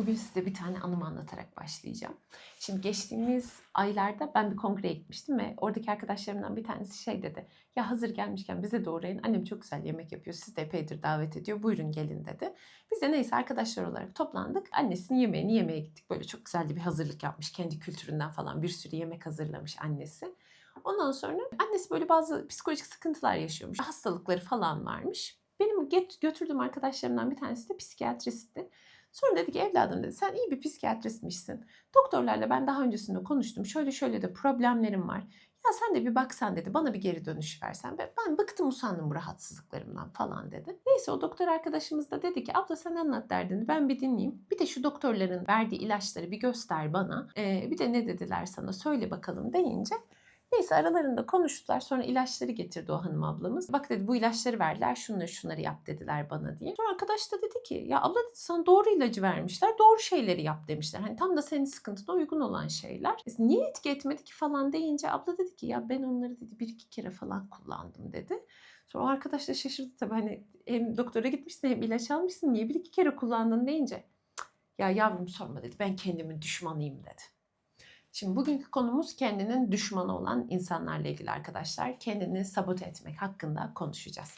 Bugün size bir tane anımı anlatarak başlayacağım. Şimdi geçtiğimiz aylarda ben bir kongreye gitmiştim ve oradaki arkadaşlarımdan bir tanesi şey dedi. Ya hazır gelmişken bize de uğrayın. Annem çok güzel yemek yapıyor. Siz de epeydir davet ediyor. Buyurun gelin dedi. Biz de neyse arkadaşlar olarak toplandık. Annesinin yemeğini yemeye gittik. Böyle çok güzel bir hazırlık yapmış. Kendi kültüründen falan bir sürü yemek hazırlamış annesi. Ondan sonra annesi böyle bazı psikolojik sıkıntılar yaşıyormuş. Hastalıkları falan varmış. Benim götürdüğüm arkadaşlarımdan bir tanesi de psikiyatristti. Sonra dedi ki evladım dedi sen iyi bir psikiyatristmişsin. Doktorlarla ben daha öncesinde konuştum. Şöyle şöyle de problemlerim var. Ya sen de bir baksan dedi bana bir geri dönüş versen. Ben, bıktım usandım bu rahatsızlıklarımdan falan dedi. Neyse o doktor arkadaşımız da dedi ki abla sen anlat derdini ben bir dinleyeyim. Bir de şu doktorların verdiği ilaçları bir göster bana. Ee, bir de ne dediler sana söyle bakalım deyince Neyse aralarında konuştular. Sonra ilaçları getirdi o hanım ablamız. Bak dedi bu ilaçları verdiler. Şunları şunları yap dediler bana diye. Sonra arkadaş da dedi ki ya abla dedi sana doğru ilacı vermişler. Doğru şeyleri yap demişler. Hani tam da senin sıkıntına uygun olan şeyler. Biz niye etki etmedi ki falan deyince abla dedi ki ya ben onları dedi bir iki kere falan kullandım dedi. Sonra o arkadaş da şaşırdı tabii hani hem doktora gitmişsin hem ilaç almışsın niye bir iki kere kullandın deyince "Cık, ya yavrum sorma dedi ben kendimin düşmanıyım dedi. Şimdi bugünkü konumuz kendinin düşmanı olan insanlarla ilgili arkadaşlar. Kendini sabote etmek hakkında konuşacağız.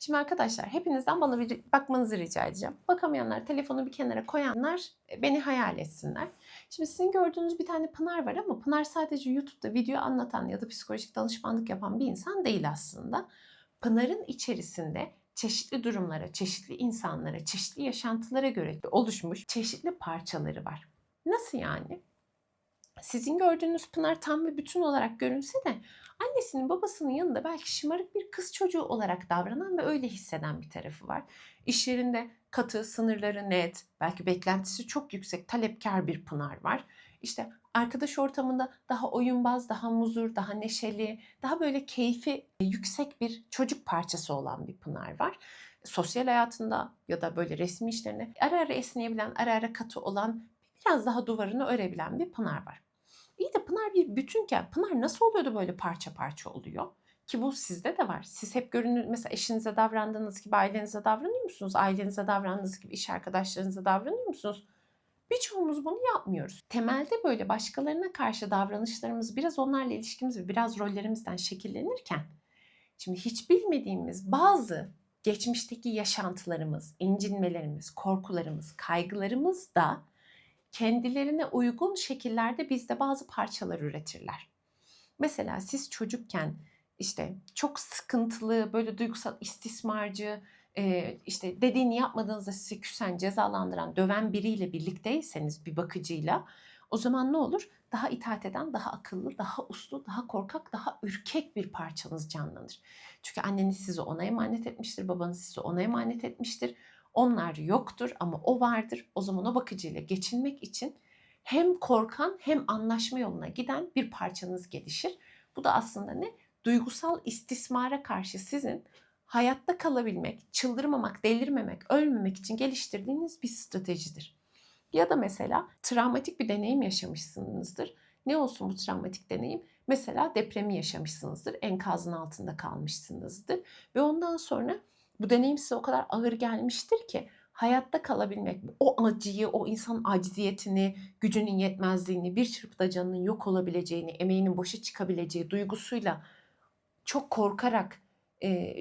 Şimdi arkadaşlar hepinizden bana bir bakmanızı rica edeceğim. Bakamayanlar telefonu bir kenara koyanlar e, beni hayal etsinler. Şimdi sizin gördüğünüz bir tane Pınar var ama Pınar sadece YouTube'da video anlatan ya da psikolojik danışmanlık yapan bir insan değil aslında. Pınar'ın içerisinde çeşitli durumlara, çeşitli insanlara, çeşitli yaşantılara göre oluşmuş çeşitli parçaları var. Nasıl yani? Sizin gördüğünüz Pınar tam bir bütün olarak görünse de annesinin babasının yanında belki şımarık bir kız çocuğu olarak davranan ve öyle hisseden bir tarafı var. İş yerinde katı, sınırları net, belki beklentisi çok yüksek, talepkar bir Pınar var. İşte arkadaş ortamında daha oyunbaz, daha muzur, daha neşeli, daha böyle keyfi yüksek bir çocuk parçası olan bir Pınar var. Sosyal hayatında ya da böyle resmi işlerinde ara ara esneyebilen, ara ara katı olan, biraz daha duvarını örebilen bir Pınar var. İyi de Pınar bir bütünken Pınar nasıl oluyordu böyle parça parça oluyor? Ki bu sizde de var. Siz hep görünür mesela eşinize davrandığınız gibi ailenize davranıyor musunuz? Ailenize davrandığınız gibi iş arkadaşlarınıza davranıyor musunuz? Birçoğumuz bunu yapmıyoruz. Temelde böyle başkalarına karşı davranışlarımız biraz onlarla ilişkimiz ve biraz rollerimizden şekillenirken şimdi hiç bilmediğimiz bazı geçmişteki yaşantılarımız, incinmelerimiz, korkularımız, kaygılarımız da kendilerine uygun şekillerde bizde bazı parçalar üretirler. Mesela siz çocukken işte çok sıkıntılı, böyle duygusal istismarcı, e, işte dediğini yapmadığınızda sizi küsen, cezalandıran, döven biriyle birlikteyseniz bir bakıcıyla o zaman ne olur? Daha itaat eden, daha akıllı, daha uslu, daha korkak, daha ürkek bir parçanız canlanır. Çünkü anneniz sizi ona emanet etmiştir, babanız sizi ona emanet etmiştir. Onlar yoktur ama o vardır. O zaman o bakıcıyla geçinmek için hem korkan hem anlaşma yoluna giden bir parçanız gelişir. Bu da aslında ne? Duygusal istismara karşı sizin hayatta kalabilmek, çıldırmamak, delirmemek, ölmemek için geliştirdiğiniz bir stratejidir. Ya da mesela travmatik bir deneyim yaşamışsınızdır. Ne olsun bu travmatik deneyim? Mesela depremi yaşamışsınızdır, enkazın altında kalmışsınızdır ve ondan sonra bu deneyim size o kadar ağır gelmiştir ki hayatta kalabilmek, o acıyı, o insanın acziyetini, gücünün yetmezliğini, bir çırpıda canının yok olabileceğini, emeğinin boşa çıkabileceği duygusuyla çok korkarak,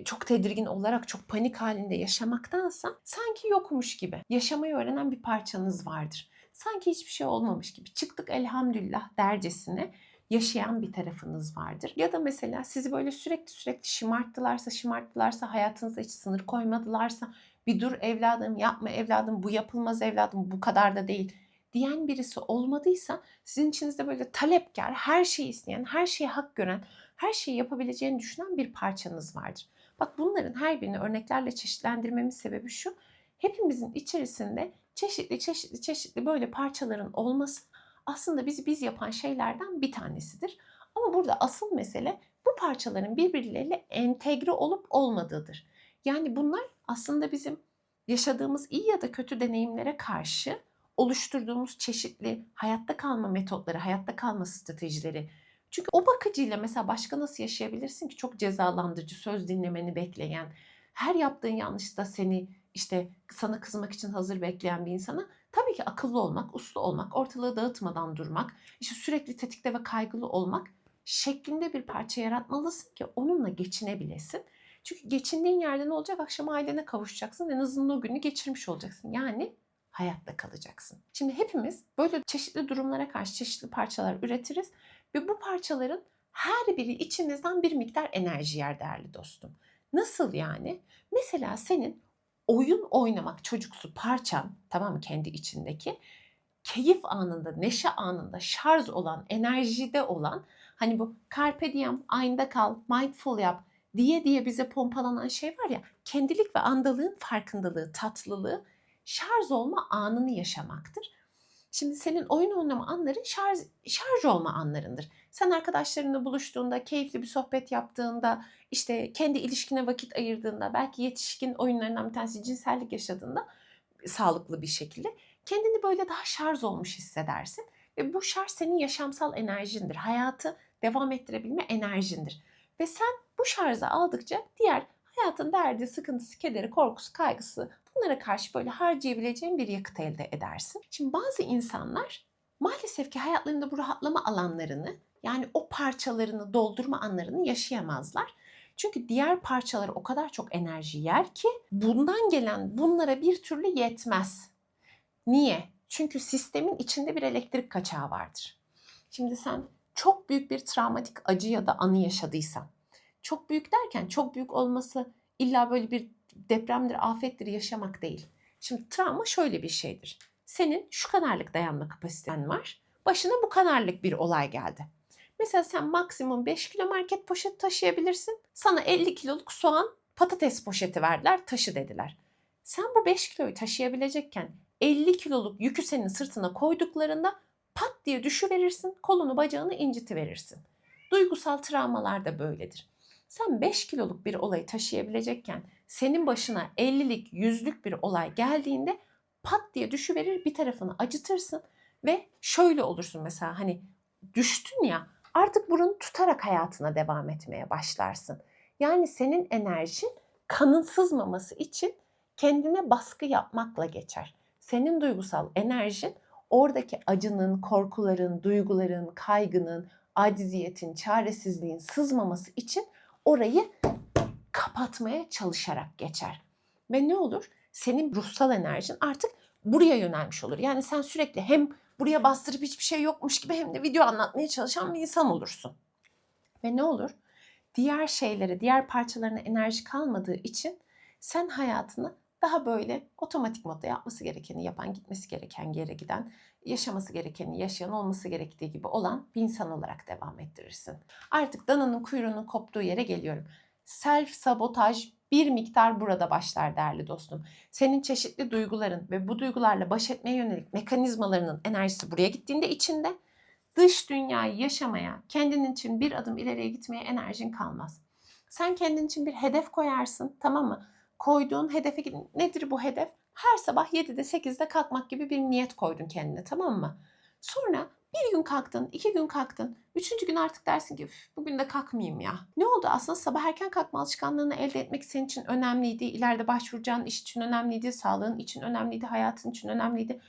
çok tedirgin olarak, çok panik halinde yaşamaktansa sanki yokmuş gibi yaşamayı öğrenen bir parçanız vardır. Sanki hiçbir şey olmamış gibi çıktık elhamdülillah dercesine yaşayan bir tarafınız vardır. Ya da mesela sizi böyle sürekli sürekli şımarttılarsa, şımarttılarsa, hayatınıza hiç sınır koymadılarsa, bir dur evladım, yapma evladım, bu yapılmaz evladım, bu kadar da değil diyen birisi olmadıysa sizin içinizde böyle talepkar, her şeyi isteyen, her şeye hak gören, her şeyi yapabileceğini düşünen bir parçanız vardır. Bak bunların her birini örneklerle çeşitlendirmemin sebebi şu. Hepimizin içerisinde çeşitli çeşitli çeşitli böyle parçaların olması aslında bizi biz yapan şeylerden bir tanesidir. Ama burada asıl mesele bu parçaların birbirleriyle entegre olup olmadığıdır. Yani bunlar aslında bizim yaşadığımız iyi ya da kötü deneyimlere karşı oluşturduğumuz çeşitli hayatta kalma metotları, hayatta kalma stratejileri. Çünkü o bakıcıyla mesela başka nasıl yaşayabilirsin ki çok cezalandırıcı, söz dinlemeni bekleyen, her yaptığın yanlışta seni işte sana kızmak için hazır bekleyen bir insana Tabii ki akıllı olmak, uslu olmak, ortalığı dağıtmadan durmak, işte sürekli tetikte ve kaygılı olmak şeklinde bir parça yaratmalısın ki onunla geçinebilesin. Çünkü geçindiğin yerde ne olacak? Akşam ailene kavuşacaksın. En azından o günü geçirmiş olacaksın. Yani hayatta kalacaksın. Şimdi hepimiz böyle çeşitli durumlara karşı çeşitli parçalar üretiriz ve bu parçaların her biri içimizden bir miktar enerji yer değerli dostum. Nasıl yani? Mesela senin oyun oynamak çocuksu parçan tamam mı kendi içindeki keyif anında, neşe anında şarj olan, enerjide olan hani bu carpe diem, aynda kal, mindful yap diye diye bize pompalanan şey var ya kendilik ve andalığın farkındalığı, tatlılığı şarj olma anını yaşamaktır. Şimdi senin oyun oynama anların şarj, şarj olma anlarındır. Sen arkadaşlarınla buluştuğunda, keyifli bir sohbet yaptığında, işte kendi ilişkine vakit ayırdığında, belki yetişkin oyunlarından bir tanesi cinsellik yaşadığında sağlıklı bir şekilde kendini böyle daha şarj olmuş hissedersin. Ve bu şarj senin yaşamsal enerjindir. Hayatı devam ettirebilme enerjindir. Ve sen bu şarjı aldıkça diğer hayatın derdi, sıkıntısı, kederi, korkusu, kaygısı bunlara karşı böyle harcayabileceğin bir yakıt elde edersin. Şimdi bazı insanlar maalesef ki hayatlarında bu rahatlama alanlarını yani o parçalarını doldurma anlarını yaşayamazlar. Çünkü diğer parçalar o kadar çok enerji yer ki bundan gelen bunlara bir türlü yetmez. Niye? Çünkü sistemin içinde bir elektrik kaçağı vardır. Şimdi sen çok büyük bir travmatik acı ya da anı yaşadıysan, çok büyük derken çok büyük olması illa böyle bir depremdir, afettir yaşamak değil. Şimdi travma şöyle bir şeydir. Senin şu kadarlık dayanma kapasiten var. Başına bu kadarlık bir olay geldi. Mesela sen maksimum 5 kilo market poşet taşıyabilirsin. Sana 50 kiloluk soğan, patates poşeti verdiler, taşı dediler. Sen bu 5 kiloyu taşıyabilecekken 50 kiloluk yükü senin sırtına koyduklarında pat diye düşüverirsin, kolunu bacağını incitiverirsin. Duygusal travmalar da böyledir. Sen 5 kiloluk bir olayı taşıyabilecekken senin başına 50'lik, 100'lük bir olay geldiğinde pat diye düşüverir bir tarafını acıtırsın ve şöyle olursun mesela hani düştün ya artık burun tutarak hayatına devam etmeye başlarsın. Yani senin enerjin kanın sızmaması için kendine baskı yapmakla geçer. Senin duygusal enerjin oradaki acının, korkuların, duyguların, kaygının, aciziyetin, çaresizliğin sızmaması için orayı kapatmaya çalışarak geçer. Ve ne olur? Senin ruhsal enerjin artık buraya yönelmiş olur. Yani sen sürekli hem buraya bastırıp hiçbir şey yokmuş gibi hem de video anlatmaya çalışan bir insan olursun. Ve ne olur? Diğer şeylere, diğer parçalarına enerji kalmadığı için sen hayatını daha böyle otomatik modda yapması gerekeni yapan, gitmesi gereken yere giden, yaşaması gerekeni yaşayan, olması gerektiği gibi olan bir insan olarak devam ettirirsin. Artık dananın kuyruğunun koptuğu yere geliyorum. Self sabotaj bir miktar burada başlar değerli dostum. Senin çeşitli duyguların ve bu duygularla baş etmeye yönelik mekanizmalarının enerjisi buraya gittiğinde içinde dış dünyayı yaşamaya, kendin için bir adım ileriye gitmeye enerjin kalmaz. Sen kendin için bir hedef koyarsın tamam mı? Koyduğun hedefe nedir bu hedef? Her sabah 7'de 8'de kalkmak gibi bir niyet koydun kendine tamam mı? Sonra bir gün kalktın, iki gün kalktın. Üçüncü gün artık dersin ki bugün de kalkmayayım ya. Ne oldu? Aslında sabah erken kalkma alışkanlığını elde etmek senin için önemliydi. İleride başvuracağın iş için önemliydi. Sağlığın için önemliydi. Hayatın için önemliydi.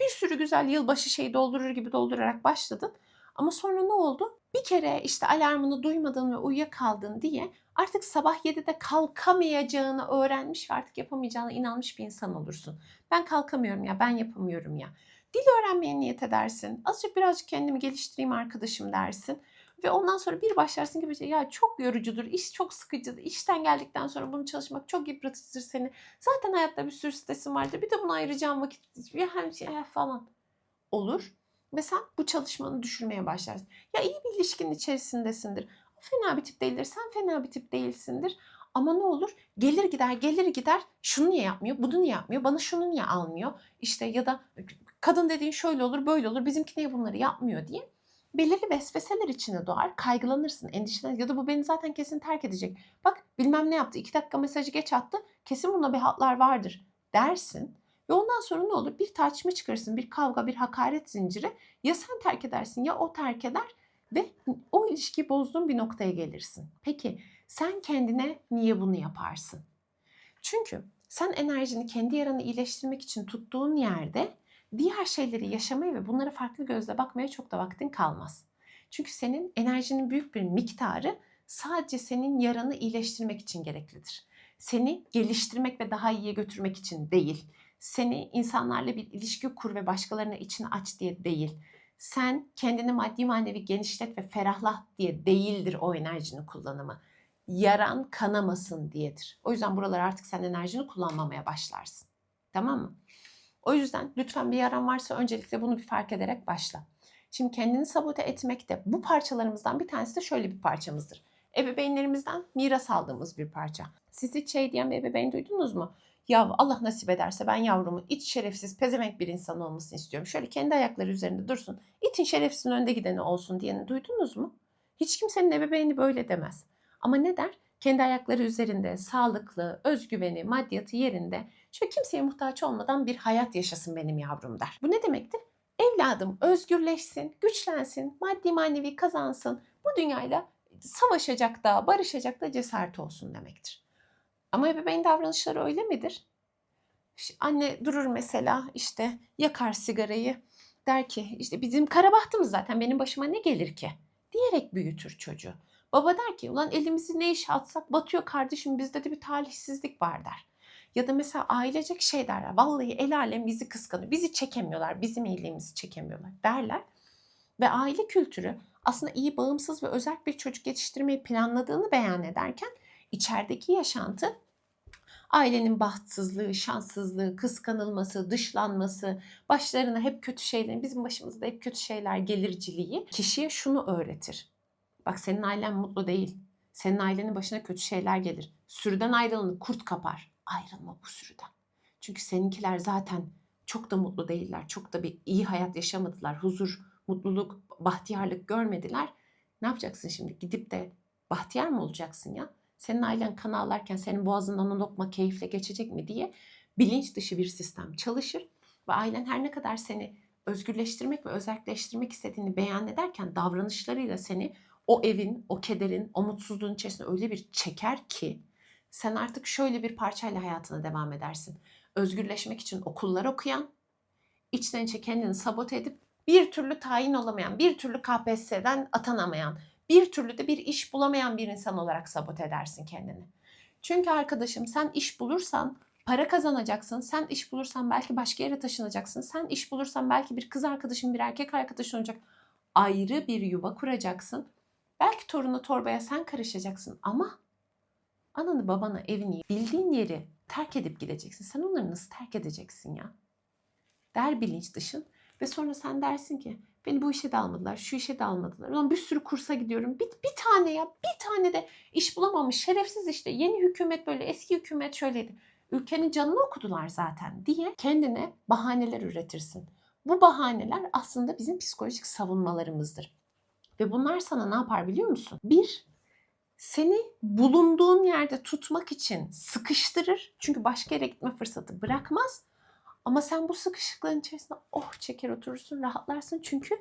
Bir sürü güzel yılbaşı şeyi doldurur gibi doldurarak başladın. Ama sonra ne oldu? Bir kere işte alarmını duymadın ve uyuyakaldın diye artık sabah 7'de kalkamayacağını öğrenmiş ve artık yapamayacağına inanmış bir insan olursun. Ben kalkamıyorum ya, ben yapamıyorum ya. Dil öğrenmeye niyet edersin. Azıcık birazcık kendimi geliştireyim arkadaşım dersin. Ve ondan sonra bir başlarsın gibi şey, ya çok yorucudur, iş çok sıkıcıdır, işten geldikten sonra bunu çalışmak çok yıpratıcıdır seni. Zaten hayatta bir sürü stresin vardır, bir de buna ayıracağım vakit bir hem şey falan olur. Ve sen bu çalışmanı düşürmeye başlarsın. Ya iyi bir ilişkinin içerisindesindir. O fena bir tip değildir, sen fena bir tip değilsindir. Ama ne olur? Gelir gider, gelir gider. Şunu niye yapmıyor, bunu niye yapmıyor, bana şunu niye almıyor? İşte ya da kadın dediğin şöyle olur, böyle olur, bizimki niye bunları yapmıyor diye belirli vesveseler içine doğar. Kaygılanırsın, endişelenirsin ya da bu beni zaten kesin terk edecek. Bak bilmem ne yaptı, iki dakika mesajı geç attı, kesin bunda bir hatlar vardır dersin. Ve ondan sonra ne olur? Bir tartışma çıkarırsın, bir kavga, bir hakaret zinciri. Ya sen terk edersin ya o terk eder ve o ilişkiyi bozduğun bir noktaya gelirsin. Peki sen kendine niye bunu yaparsın? Çünkü sen enerjini kendi yaranı iyileştirmek için tuttuğun yerde diğer şeyleri yaşamaya ve bunlara farklı gözle bakmaya çok da vaktin kalmaz. Çünkü senin enerjinin büyük bir miktarı sadece senin yaranı iyileştirmek için gereklidir. Seni geliştirmek ve daha iyiye götürmek için değil. Seni insanlarla bir ilişki kur ve başkalarına içini aç diye değil. Sen kendini maddi manevi genişlet ve ferahlat diye değildir o enerjinin kullanımı. Yaran kanamasın diyedir. O yüzden buralar artık sen enerjini kullanmamaya başlarsın. Tamam mı? O yüzden lütfen bir yaran varsa öncelikle bunu bir fark ederek başla. Şimdi kendini sabote etmek de bu parçalarımızdan bir tanesi de şöyle bir parçamızdır. Ebeveynlerimizden miras aldığımız bir parça. Siz hiç şey diyen bir ebeveyn duydunuz mu? Ya Allah nasip ederse ben yavrumun it şerefsiz pezevenk bir insan olmasını istiyorum. Şöyle kendi ayakları üzerinde dursun. İtin şerefsizin önde gideni olsun diyeni duydunuz mu? Hiç kimsenin ebeveyni böyle demez. Ama ne der? Kendi ayakları üzerinde, sağlıklı, özgüveni, maddiyatı yerinde, şöyle kimseye muhtaç olmadan bir hayat yaşasın benim yavrum der. Bu ne demektir? Evladım özgürleşsin, güçlensin, maddi manevi kazansın. Bu dünyayla savaşacak da, barışacak da cesaret olsun demektir. Ama ebeveyn davranışları öyle midir? Anne durur mesela işte yakar sigarayı der ki işte bizim kara bahtımız zaten benim başıma ne gelir ki diyerek büyütür çocuğu. Baba der ki ulan elimizi ne işe atsak batıyor kardeşim bizde de bir talihsizlik var der. Ya da mesela ailecek şey derler vallahi el alem bizi kıskanıyor bizi çekemiyorlar bizim iyiliğimizi çekemiyorlar derler. Ve aile kültürü aslında iyi bağımsız ve özel bir çocuk yetiştirmeyi planladığını beyan ederken içerideki yaşantı ailenin bahtsızlığı, şanssızlığı, kıskanılması, dışlanması, başlarına hep kötü şeylerin, bizim başımızda hep kötü şeyler gelirciliği kişiye şunu öğretir. Bak senin ailen mutlu değil. Senin ailenin başına kötü şeyler gelir. Sürüden ayrılanı kurt kapar. Ayrılma bu sürüden. Çünkü seninkiler zaten çok da mutlu değiller. Çok da bir iyi hayat yaşamadılar. Huzur, mutluluk, bahtiyarlık görmediler. Ne yapacaksın şimdi? Gidip de bahtiyar mı olacaksın ya? Senin ailen kan ağlarken senin boğazından o lokma keyifle geçecek mi diye bilinç dışı bir sistem çalışır. Ve ailen her ne kadar seni özgürleştirmek ve özelleştirmek istediğini beyan ederken davranışlarıyla seni o evin, o kederin, o mutsuzluğun içerisine öyle bir çeker ki sen artık şöyle bir parçayla hayatına devam edersin. Özgürleşmek için okullar okuyan, içten içe kendini sabote edip bir türlü tayin olamayan, bir türlü KPSS'den atanamayan, bir türlü de bir iş bulamayan bir insan olarak sabote edersin kendini. Çünkü arkadaşım sen iş bulursan para kazanacaksın. Sen iş bulursan belki başka yere taşınacaksın. Sen iş bulursan belki bir kız arkadaşın, bir erkek arkadaşın olacak. Ayrı bir yuva kuracaksın. Belki torunu torbaya sen karışacaksın ama ananı babanı evini bildiğin yeri terk edip gideceksin. Sen onları nasıl terk edeceksin ya? Der bilinç dışın ve sonra sen dersin ki beni bu işe de almadılar, şu işe de almadılar. Ulan bir sürü kursa gidiyorum. Bir, bir tane ya bir tane de iş bulamamış. Şerefsiz işte. Yeni hükümet böyle eski hükümet şöyleydi. Ülkenin canını okudular zaten diye kendine bahaneler üretirsin. Bu bahaneler aslında bizim psikolojik savunmalarımızdır. Ve bunlar sana ne yapar biliyor musun? Bir, seni bulunduğun yerde tutmak için sıkıştırır. Çünkü başka yere gitme fırsatı bırakmaz. Ama sen bu sıkışıklığın içerisinde oh çeker oturursun, rahatlarsın. Çünkü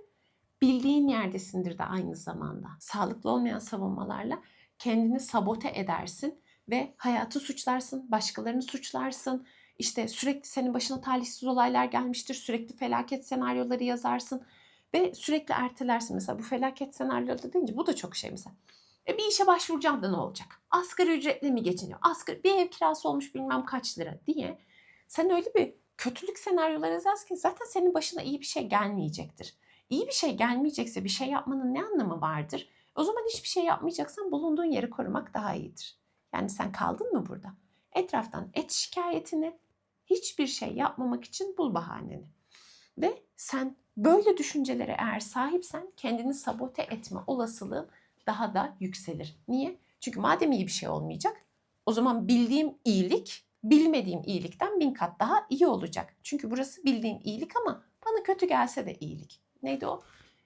bildiğin yerdesindir de aynı zamanda. Sağlıklı olmayan savunmalarla kendini sabote edersin ve hayatı suçlarsın, başkalarını suçlarsın. İşte sürekli senin başına talihsiz olaylar gelmiştir. Sürekli felaket senaryoları yazarsın ve sürekli ertelersin. Mesela bu felaket senaryoları deyince bu da çok şey mesela. E bir işe başvuracağım da ne olacak? Asgari ücretle mi geçiniyor? Asgari bir ev kirası olmuş bilmem kaç lira diye. Sen öyle bir kötülük senaryoları yazarken zaten senin başına iyi bir şey gelmeyecektir. İyi bir şey gelmeyecekse bir şey yapmanın ne anlamı vardır? O zaman hiçbir şey yapmayacaksan bulunduğun yeri korumak daha iyidir. Yani sen kaldın mı burada? Etraftan et şikayetini, hiçbir şey yapmamak için bul bahaneni. Ve sen böyle düşüncelere eğer sahipsen kendini sabote etme olasılığın daha da yükselir. Niye? Çünkü madem iyi bir şey olmayacak o zaman bildiğim iyilik bilmediğim iyilikten bin kat daha iyi olacak. Çünkü burası bildiğim iyilik ama bana kötü gelse de iyilik. Neydi o?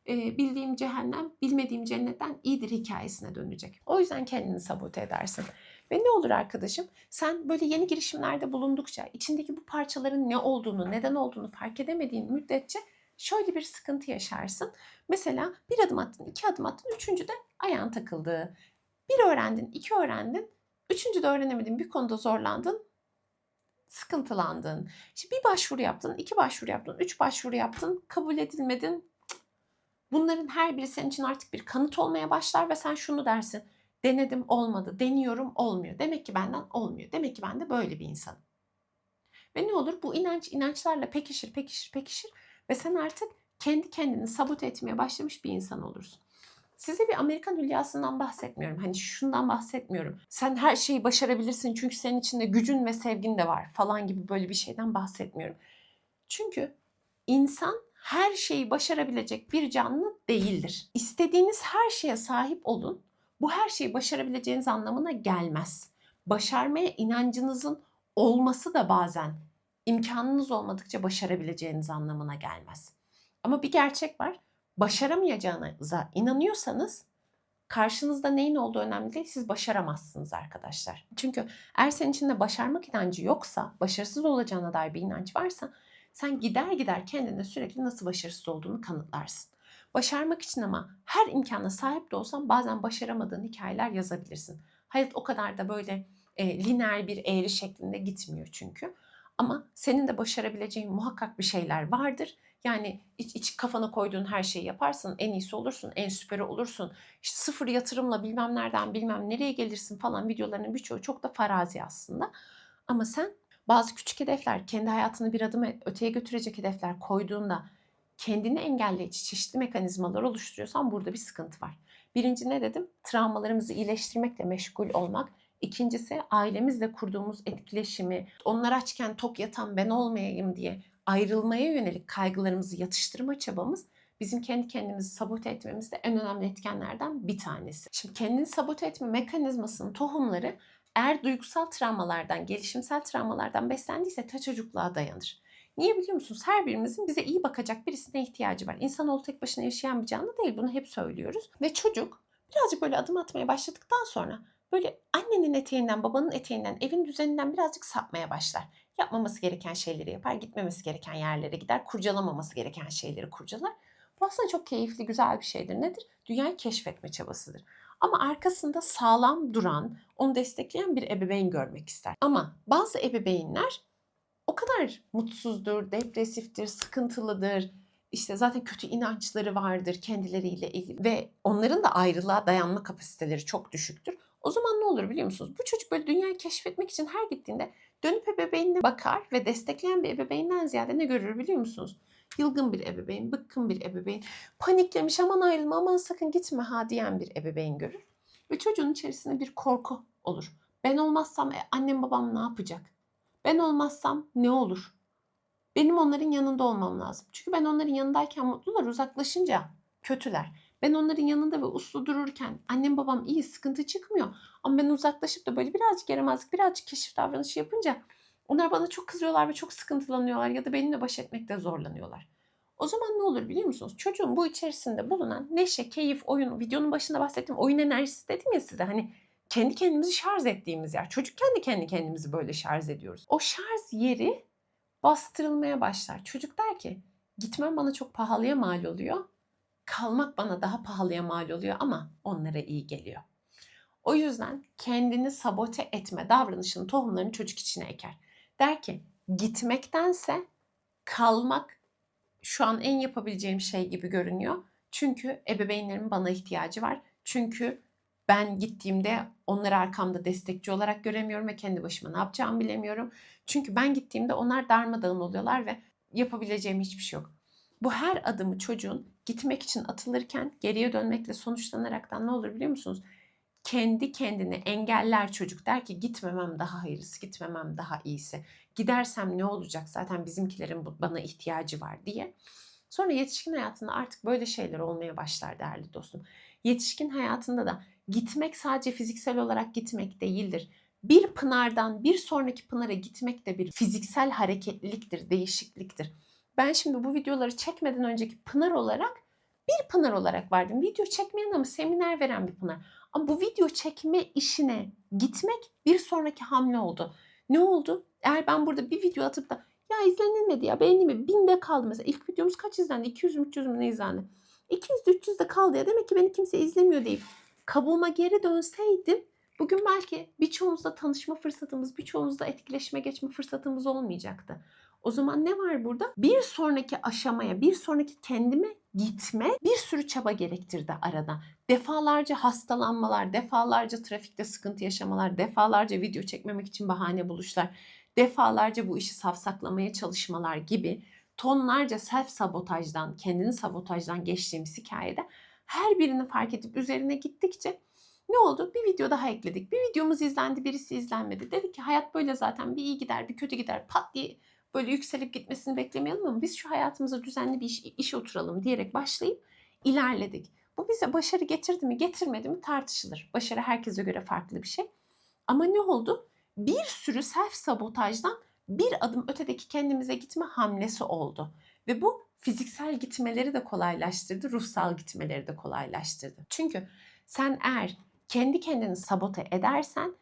Ee, bildiğim cehennem bilmediğim cennetten iyidir hikayesine dönecek. O yüzden kendini sabote edersin. Ve ne olur arkadaşım? Sen böyle yeni girişimlerde bulundukça içindeki bu parçaların ne olduğunu, neden olduğunu fark edemediğin müddetçe şöyle bir sıkıntı yaşarsın. Mesela bir adım attın, iki adım attın, üçüncü de ayağın takıldı. Bir öğrendin, iki öğrendin, üçüncü de öğrenemedin, bir konuda zorlandın. sıkıntılandın. İşte bir başvuru yaptın, iki başvuru yaptın, üç başvuru yaptın, kabul edilmedin. Bunların her biri senin için artık bir kanıt olmaya başlar ve sen şunu dersin. Denedim olmadı, deniyorum olmuyor. Demek ki benden olmuyor. Demek ki ben de böyle bir insanım. Ve ne olur bu inanç inançlarla pekişir, pekişir, pekişir ve sen artık kendi kendini sabote etmeye başlamış bir insan olursun. Size bir Amerikan hülyasından bahsetmiyorum. Hani şundan bahsetmiyorum. Sen her şeyi başarabilirsin çünkü senin içinde gücün ve sevgin de var falan gibi böyle bir şeyden bahsetmiyorum. Çünkü insan her şeyi başarabilecek bir canlı değildir. İstediğiniz her şeye sahip olun. Bu her şeyi başarabileceğiniz anlamına gelmez. Başarmaya inancınızın olması da bazen imkanınız olmadıkça başarabileceğiniz anlamına gelmez. Ama bir gerçek var. Başaramayacağınıza inanıyorsanız karşınızda neyin olduğu önemli değil. Siz başaramazsınız arkadaşlar. Çünkü eğer senin içinde başarmak inancı yoksa, başarısız olacağına dair bir inanç varsa sen gider gider kendine sürekli nasıl başarısız olduğunu kanıtlarsın. Başarmak için ama her imkana sahip de olsan bazen başaramadığın hikayeler yazabilirsin. Hayat o kadar da böyle e, lineer bir eğri şeklinde gitmiyor çünkü. Ama senin de başarabileceğin muhakkak bir şeyler vardır. Yani iç, iç kafana koyduğun her şeyi yaparsın, en iyisi olursun, en süperi olursun. İşte sıfır yatırımla bilmem nereden bilmem nereye gelirsin falan videolarının birçoğu çok da farazi aslında. Ama sen bazı küçük hedefler, kendi hayatını bir adım öteye götürecek hedefler koyduğunda kendini engelleyici çeşitli mekanizmalar oluşturuyorsan burada bir sıkıntı var. Birinci ne dedim? Travmalarımızı iyileştirmekle meşgul olmak. İkincisi ailemizle kurduğumuz etkileşimi, onlar açken tok yatan ben olmayayım diye ayrılmaya yönelik kaygılarımızı yatıştırma çabamız bizim kendi kendimizi sabote etmemizde en önemli etkenlerden bir tanesi. Şimdi kendini sabote etme mekanizmasının tohumları eğer duygusal travmalardan, gelişimsel travmalardan beslendiyse ta çocukluğa dayanır. Niye biliyor musunuz? Her birimizin bize iyi bakacak birisine ihtiyacı var. İnsanoğlu tek başına yaşayan bir canlı değil. Bunu hep söylüyoruz. Ve çocuk birazcık böyle adım atmaya başladıktan sonra böyle annenin eteğinden, babanın eteğinden, evin düzeninden birazcık sapmaya başlar. Yapmaması gereken şeyleri yapar, gitmemesi gereken yerlere gider, kurcalamaması gereken şeyleri kurcalar. Bu aslında çok keyifli, güzel bir şeydir. Nedir? Dünyayı keşfetme çabasıdır. Ama arkasında sağlam duran, onu destekleyen bir ebeveyn görmek ister. Ama bazı ebeveynler o kadar mutsuzdur, depresiftir, sıkıntılıdır. İşte zaten kötü inançları vardır kendileriyle ilgili ve onların da ayrılığa dayanma kapasiteleri çok düşüktür. O zaman ne olur biliyor musunuz? Bu çocuk böyle dünyayı keşfetmek için her gittiğinde dönüp ebeveynine bakar ve destekleyen bir ebeveynden ziyade ne görür biliyor musunuz? Yılgın bir ebeveyn, bıkkın bir ebeveyn, paniklemiş aman ayrılma aman sakın gitme ha diyen bir ebeveyn görür. Ve çocuğun içerisinde bir korku olur. Ben olmazsam e, annem babam ne yapacak? Ben olmazsam ne olur? Benim onların yanında olmam lazım. Çünkü ben onların yanındayken mutlular, uzaklaşınca kötüler. Ben onların yanında ve uslu dururken annem babam iyi sıkıntı çıkmıyor. Ama ben uzaklaşıp da böyle birazcık yaramazlık, birazcık keşif davranışı yapınca onlar bana çok kızıyorlar ve çok sıkıntılanıyorlar ya da benimle baş etmekte zorlanıyorlar. O zaman ne olur biliyor musunuz? Çocuğun bu içerisinde bulunan neşe, keyif, oyun, videonun başında bahsettiğim oyun enerjisi dedim ya size hani kendi kendimizi şarj ettiğimiz yer. Çocukken de kendi kendimizi böyle şarj ediyoruz. O şarj yeri bastırılmaya başlar. Çocuk der ki gitmem bana çok pahalıya mal oluyor. Kalmak bana daha pahalıya mal oluyor ama onlara iyi geliyor. O yüzden kendini sabote etme davranışının tohumlarını çocuk içine eker. Der ki gitmektense kalmak şu an en yapabileceğim şey gibi görünüyor. Çünkü ebeveynlerimin bana ihtiyacı var. Çünkü ben gittiğimde onları arkamda destekçi olarak göremiyorum ve kendi başıma ne yapacağımı bilemiyorum. Çünkü ben gittiğimde onlar darmadağın oluyorlar ve yapabileceğim hiçbir şey yok. Bu her adımı çocuğun gitmek için atılırken geriye dönmekle sonuçlanaraktan ne olur biliyor musunuz? Kendi kendini engeller çocuk der ki gitmemem daha hayırlısı, gitmemem daha iyisi. Gidersem ne olacak zaten bizimkilerin bana ihtiyacı var diye. Sonra yetişkin hayatında artık böyle şeyler olmaya başlar değerli dostum. Yetişkin hayatında da gitmek sadece fiziksel olarak gitmek değildir. Bir pınardan bir sonraki pınara gitmek de bir fiziksel hareketliliktir, değişikliktir. Ben şimdi bu videoları çekmeden önceki pınar olarak bir pınar olarak vardım. Video çekmeyen ama seminer veren bir pınar. Ama bu video çekme işine gitmek bir sonraki hamle oldu. Ne oldu? Eğer ben burada bir video atıp da ya izlenilmedi ya beğenilmedi binde kaldı mesela. İlk videomuz kaç izlendi? 200 mü 300 mü ne izlendi? 200 300 de kaldı ya demek ki beni kimse izlemiyor deyip kabuğuma geri dönseydim Bugün belki birçoğumuzla tanışma fırsatımız, birçoğumuzla etkileşime geçme fırsatımız olmayacaktı. O zaman ne var burada? Bir sonraki aşamaya, bir sonraki kendime gitme bir sürü çaba gerektirdi arada. Defalarca hastalanmalar, defalarca trafikte sıkıntı yaşamalar, defalarca video çekmemek için bahane buluşlar, defalarca bu işi safsaklamaya çalışmalar gibi tonlarca self sabotajdan, kendini sabotajdan geçtiğimiz hikayede her birini fark edip üzerine gittikçe ne oldu? Bir video daha ekledik. Bir videomuz izlendi, birisi izlenmedi. Dedik ki hayat böyle zaten bir iyi gider, bir kötü gider. Pat diye böyle yükselip gitmesini beklemeyelim ama biz şu hayatımıza düzenli bir iş, iş oturalım diyerek başlayıp ilerledik. Bu bize başarı getirdi mi, getirmedi mi tartışılır. Başarı herkese göre farklı bir şey. Ama ne oldu? Bir sürü self sabotajdan bir adım ötedeki kendimize gitme hamlesi oldu. Ve bu fiziksel gitmeleri de kolaylaştırdı, ruhsal gitmeleri de kolaylaştırdı. Çünkü sen eğer kendi kendini sabote edersen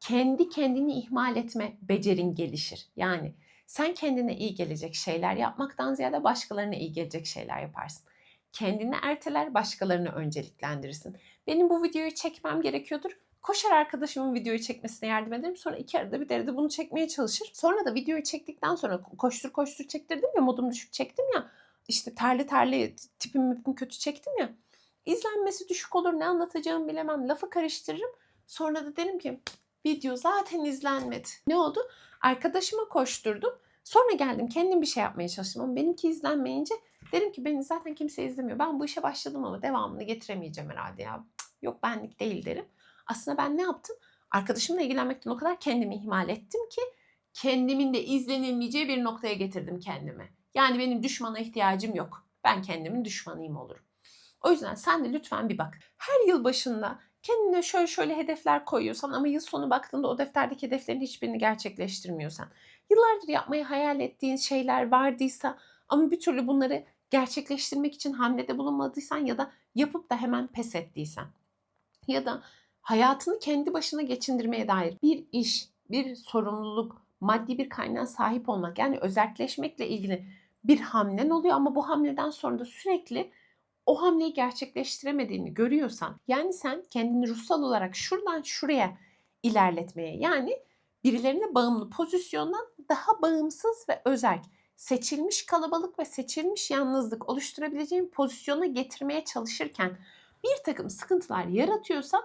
kendi kendini ihmal etme becerin gelişir. Yani sen kendine iyi gelecek şeyler yapmaktan ziyade başkalarına iyi gelecek şeyler yaparsın. Kendini erteler, başkalarını önceliklendirirsin. Benim bu videoyu çekmem gerekiyordur. Koşar arkadaşımın videoyu çekmesine yardım ederim. Sonra iki arada bir derede bunu çekmeye çalışır. Sonra da videoyu çektikten sonra koştur koştur çektirdim ya modum düşük çektim ya. İşte terli terli tipim mipim kötü çektim ya. İzlenmesi düşük olur ne anlatacağımı bilemem lafı karıştırırım. Sonra da derim ki video zaten izlenmedi. Ne oldu? Arkadaşıma koşturdum. Sonra geldim kendim bir şey yapmaya çalıştım ama benimki izlenmeyince dedim ki beni zaten kimse izlemiyor. Ben bu işe başladım ama devamını getiremeyeceğim herhalde ya. Yok benlik değil derim. Aslında ben ne yaptım? Arkadaşımla ilgilenmekten o kadar kendimi ihmal ettim ki kendimin de izlenilmeyeceği bir noktaya getirdim kendimi. Yani benim düşmana ihtiyacım yok. Ben kendimin düşmanıyım olurum. O yüzden sen de lütfen bir bak. Her yıl başında kendine şöyle şöyle hedefler koyuyorsan ama yıl sonu baktığında o defterdeki hedeflerin hiçbirini gerçekleştirmiyorsan, yıllardır yapmayı hayal ettiğin şeyler vardıysa ama bir türlü bunları gerçekleştirmek için hamlede bulunmadıysan ya da yapıp da hemen pes ettiysen ya da hayatını kendi başına geçindirmeye dair bir iş, bir sorumluluk, maddi bir kaynağa sahip olmak yani özelleşmekle ilgili bir hamlen oluyor ama bu hamleden sonra da sürekli o hamleyi gerçekleştiremediğini görüyorsan yani sen kendini ruhsal olarak şuradan şuraya ilerletmeye yani birilerine bağımlı pozisyondan daha bağımsız ve özerk seçilmiş kalabalık ve seçilmiş yalnızlık oluşturabileceğin pozisyona getirmeye çalışırken bir takım sıkıntılar yaratıyorsan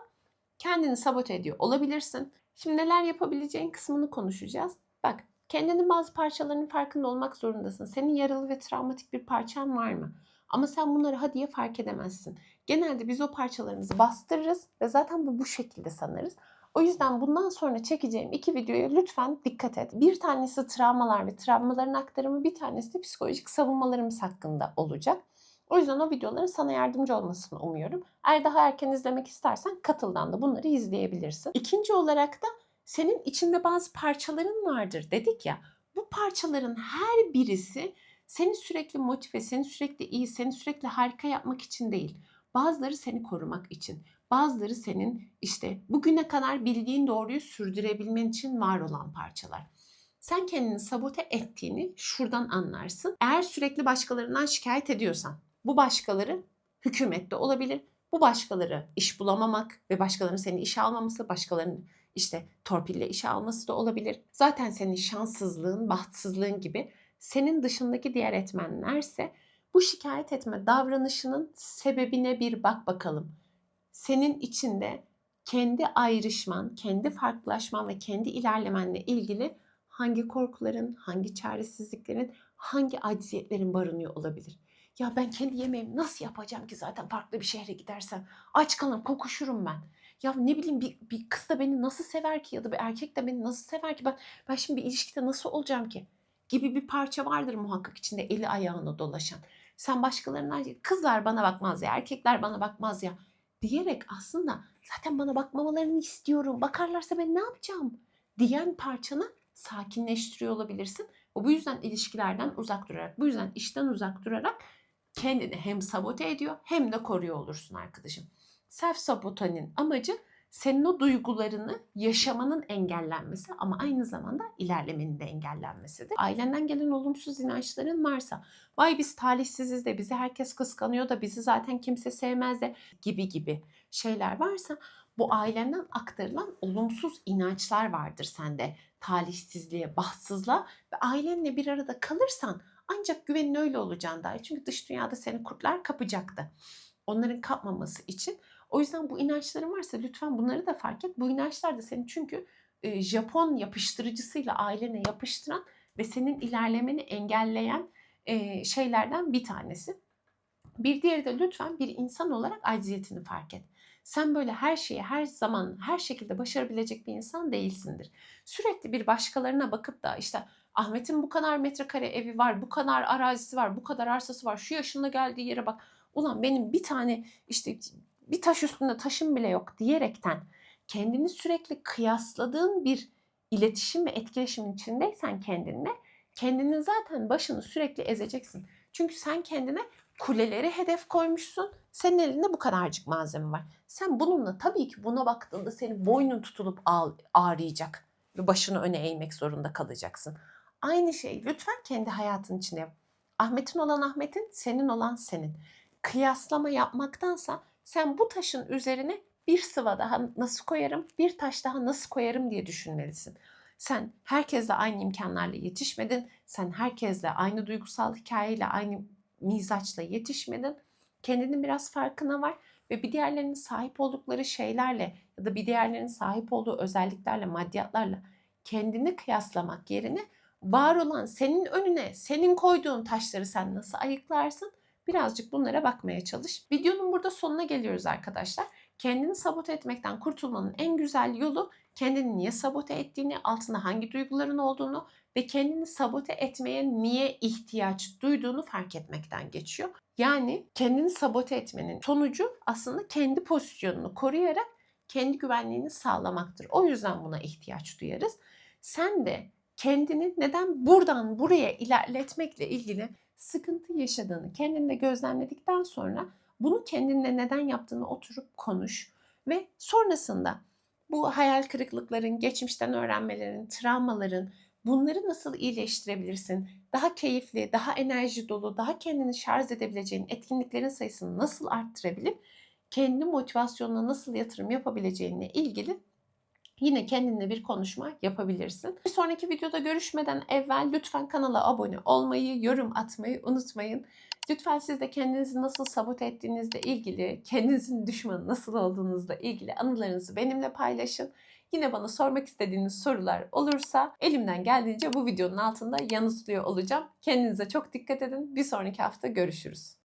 kendini sabote ediyor olabilirsin. Şimdi neler yapabileceğin kısmını konuşacağız. Bak kendinin bazı parçalarının farkında olmak zorundasın. Senin yaralı ve travmatik bir parçan var mı? Ama sen bunları ha diye fark edemezsin. Genelde biz o parçalarımızı bastırırız ve zaten bu bu şekilde sanırız. O yüzden bundan sonra çekeceğim iki videoya lütfen dikkat et. Bir tanesi travmalar ve travmaların aktarımı, bir tanesi de psikolojik savunmalarımız hakkında olacak. O yüzden o videoların sana yardımcı olmasını umuyorum. Eğer daha erken izlemek istersen katıldan da bunları izleyebilirsin. İkinci olarak da senin içinde bazı parçaların vardır dedik ya. Bu parçaların her birisi seni sürekli motive, seni sürekli iyi, seni sürekli harika yapmak için değil. Bazıları seni korumak için. Bazıları senin işte bugüne kadar bildiğin doğruyu sürdürebilmen için var olan parçalar. Sen kendini sabote ettiğini şuradan anlarsın. Eğer sürekli başkalarından şikayet ediyorsan, bu başkaları hükümette olabilir. Bu başkaları iş bulamamak ve başkalarının seni işe almaması, başkalarının işte torpille işe alması da olabilir. Zaten senin şanssızlığın, bahtsızlığın gibi senin dışındaki diğer etmenlerse bu şikayet etme davranışının sebebine bir bak bakalım. Senin içinde kendi ayrışman, kendi farklılaşman ve kendi ilerlemenle ilgili hangi korkuların, hangi çaresizliklerin, hangi acziyetlerin barınıyor olabilir? Ya ben kendi yemeğimi nasıl yapacağım ki zaten farklı bir şehre gidersem? Aç kalırım, kokuşurum ben. Ya ne bileyim bir, bir kız da beni nasıl sever ki ya da bir erkek de beni nasıl sever ki ben ben şimdi bir ilişkide nasıl olacağım ki? Gibi bir parça vardır muhakkak içinde eli ayağına dolaşan. Sen başkalarından kızlar bana bakmaz ya, erkekler bana bakmaz ya diyerek aslında zaten bana bakmamalarını istiyorum. Bakarlarsa ben ne yapacağım? diyen parçanı sakinleştiriyor olabilirsin. O bu yüzden ilişkilerden uzak durarak, bu yüzden işten uzak durarak kendini hem sabote ediyor hem de koruyor olursun arkadaşım. Self sabotanın amacı senin o duygularını yaşamanın engellenmesi ama aynı zamanda ilerlemenin de engellenmesidir. Ailenden gelen olumsuz inançların varsa vay biz talihsiziz de bizi herkes kıskanıyor da bizi zaten kimse sevmez de gibi gibi şeyler varsa bu ailenden aktarılan olumsuz inançlar vardır sende. Talihsizliğe, bahtsızlığa ve ailenle bir arada kalırsan ancak güvenin öyle olacağını dair. Çünkü dış dünyada seni kurtlar kapacaktı. Onların kapmaması için. O yüzden bu inançların varsa lütfen bunları da fark et. Bu inançlar da seni çünkü e, Japon yapıştırıcısıyla ailene yapıştıran ve senin ilerlemeni engelleyen e, şeylerden bir tanesi. Bir diğeri de lütfen bir insan olarak acziyetini fark et. Sen böyle her şeyi her zaman her şekilde başarabilecek bir insan değilsindir. Sürekli bir başkalarına bakıp da işte Ahmet'in bu kadar metrekare evi var, bu kadar arazisi var, bu kadar arsası var, şu yaşında geldiği yere bak. Ulan benim bir tane işte bir taş üstünde taşım bile yok diyerekten kendini sürekli kıyasladığın bir iletişim ve etkileşimin içindeysen kendinle kendinin zaten başını sürekli ezeceksin. Çünkü sen kendine kuleleri hedef koymuşsun. Senin elinde bu kadarcık malzeme var. Sen bununla tabii ki buna baktığında senin boynun tutulup ağrıyacak ve başını öne eğmek zorunda kalacaksın. Aynı şey lütfen kendi hayatın içinde yap. Ahmet'in olan Ahmet'in, senin olan senin. Kıyaslama yapmaktansa sen bu taşın üzerine bir sıva daha nasıl koyarım, bir taş daha nasıl koyarım diye düşünmelisin. Sen herkesle aynı imkanlarla yetişmedin. Sen herkesle aynı duygusal hikayeyle, aynı mizaçla yetişmedin. Kendinin biraz farkına var ve bir diğerlerinin sahip oldukları şeylerle ya da bir diğerlerinin sahip olduğu özelliklerle, maddiyatlarla kendini kıyaslamak yerine var olan senin önüne, senin koyduğun taşları sen nasıl ayıklarsın? Birazcık bunlara bakmaya çalış. Videonun burada sonuna geliyoruz arkadaşlar. Kendini sabote etmekten kurtulmanın en güzel yolu kendini niye sabote ettiğini, altında hangi duyguların olduğunu ve kendini sabote etmeye niye ihtiyaç duyduğunu fark etmekten geçiyor. Yani kendini sabote etmenin sonucu aslında kendi pozisyonunu koruyarak kendi güvenliğini sağlamaktır. O yüzden buna ihtiyaç duyarız. Sen de kendini neden buradan buraya ilerletmekle ilgili sıkıntı yaşadığını kendinde gözlemledikten sonra bunu kendinle neden yaptığını oturup konuş ve sonrasında bu hayal kırıklıkların, geçmişten öğrenmelerin, travmaların bunları nasıl iyileştirebilirsin? Daha keyifli, daha enerji dolu, daha kendini şarj edebileceğin etkinliklerin sayısını nasıl arttırabilip kendi motivasyonuna nasıl yatırım yapabileceğinle ilgili yine kendinle bir konuşma yapabilirsin. Bir sonraki videoda görüşmeden evvel lütfen kanala abone olmayı, yorum atmayı unutmayın. Lütfen siz de kendinizi nasıl sabote ettiğinizle ilgili, kendinizin düşmanı nasıl olduğunuzla ilgili anılarınızı benimle paylaşın. Yine bana sormak istediğiniz sorular olursa elimden geldiğince bu videonun altında yanıtlıyor olacağım. Kendinize çok dikkat edin. Bir sonraki hafta görüşürüz.